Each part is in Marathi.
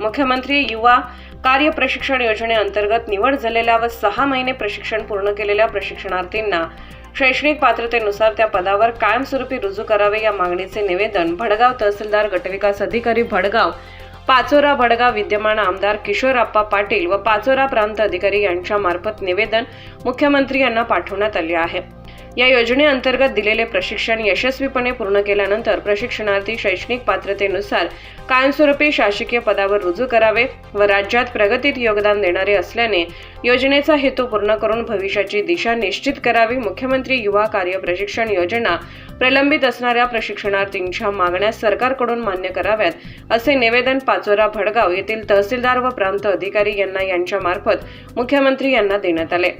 मुख्यमंत्री युवा कार्य प्रशिक्षण योजनेअंतर्गत निवड झालेल्या व सहा महिने प्रशिक्षण पूर्ण केलेल्या प्रशिक्षणार्थींना शैक्षणिक पात्रतेनुसार त्या पदावर कायमस्वरूपी रुजू करावे या मागणीचे निवेदन भडगाव तहसीलदार गटविकास अधिकारी भडगाव पाचोरा भडगाव विद्यमान आमदार किशोरप्पा पाटील व पाचोरा प्रांत अधिकारी यांच्यामार्फत निवेदन मुख्यमंत्री यांना पाठवण्यात आले आहे. या योजनेअंतर्गत दिलेले प्रशिक्षण यशस्वीपणे पूर्ण केल्यानंतर प्रशिक्षणार्थी शैक्षणिक पात्रतेनुसार कायमस्वरूपी शासकीय पदावर रुजू करावे व राज्यात प्रगतीत योगदान देणारे असल्याने योजनेचा हेतू पूर्ण करून भविष्याची दिशा निश्चित करावी मुख्यमंत्री युवा कार्य प्रशिक्षण योजना प्रलंबित असणाऱ्या प्रशिक्षणार्थींच्या मागण्या सरकारकडून मान्य कराव्यात असे निवेदन पाचोरा भडगाव येथील तहसीलदार व प्रांत अधिकारी यांना यांच्या मार्फत मुख्यमंत्री यांना देण्यात आले.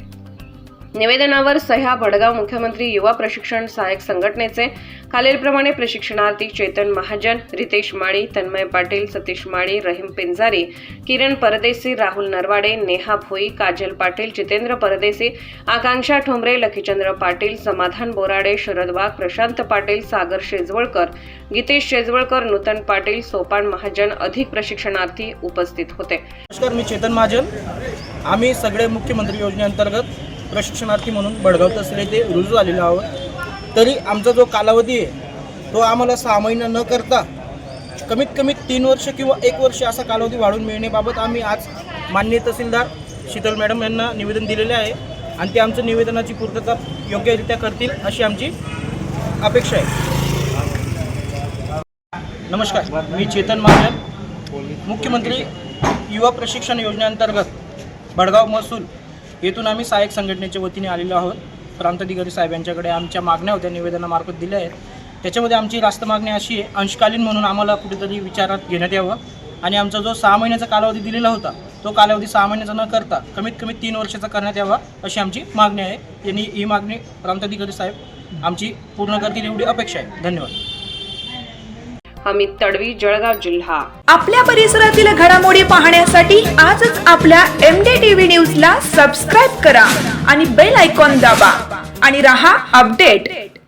निवेदनावर सह्या भडगाव मुख्यमंत्री युवा प्रशिक्षण सहाय्यक संघटनेचे खालीलप्रमाणे प्रशिक्षणार्थी चेतन महाजन रितेश माळी तन्मय पाटील सतीश माळी रहीम पिंजारी किरण परदेसी राहुल नरवाडे नेहा भोई काजल पाटील जितेंद्र परदेसी आकांक्षा ठोंबरे लखीचंद्र पाटील समाधान बोराडे शरद वाघ प्रशांत पाटील सागर शेजवळकर गीतेश शेजवळकर नूतन पाटील सोपान महाजन अधिक प्रशिक्षणार्थी उपस्थित होते. नमस्कार मी चेतन महाजन. आम्ही सगळे मुख्यमंत्री योजनेअंतर्गत प्रशिक्षणार्थी म्हणून बडगाव तसले ते रुजू आलेलो आहोत. तरी आमचा जो कालावधी आहे तो आम्हाला सहा महिना न करता कमीत कमी तीन वर्ष किंवा एक वर्ष असा कालावधी वाढून मिळण्याबाबत आम्ही आज माननीय तहसीलदार शीतल मॅडम यांना निवेदन दिलेले आहे आणि ते आमचं निवेदनाची पूर्तता योग्यरित्या करतील अशी आमची अपेक्षा आहे. नमस्कार मी चेतन महाजन मुख्यमंत्री युवा प्रशिक्षण योजनेअंतर्गत बडगाव महसूल येथून आम्ही सहाय्यक संघटनेच्या वतीने आलेलो आहोत. प्रांताधिकारी साहेब यांच्याकडे आमच्या मागण्या होत्या निवेदनामार्फत दिल्या आहेत. त्याच्यामध्ये आमची रास्त मागणी अशी आहे अंशकालीन म्हणून आम्हाला कुठेतरी विचारात घेण्यात यावं. आणि आमचा जो सहा महिन्याचा कालावधी दिलेला होता तो कालावधी सहा महिन्याचा न करता कमीत कमी तीन वर्षाचा करण्यात यावा अशी आमची मागणी आहे. यांनी ही मागणी प्रांताधिकारी साहेब आमची पूर्ण करतील एवढी अपेक्षा आहे. धन्यवाद. अमित तडवी जळगाव जिल्हा. आपल्या परिसरातील घडामोडी पाहण्यासाठी आजच आपल्या एम डी टीव्ही न्यूज ला सबस्क्राईब करा आणि बेल आयकॉन दाबा. आणि रहा अपडेट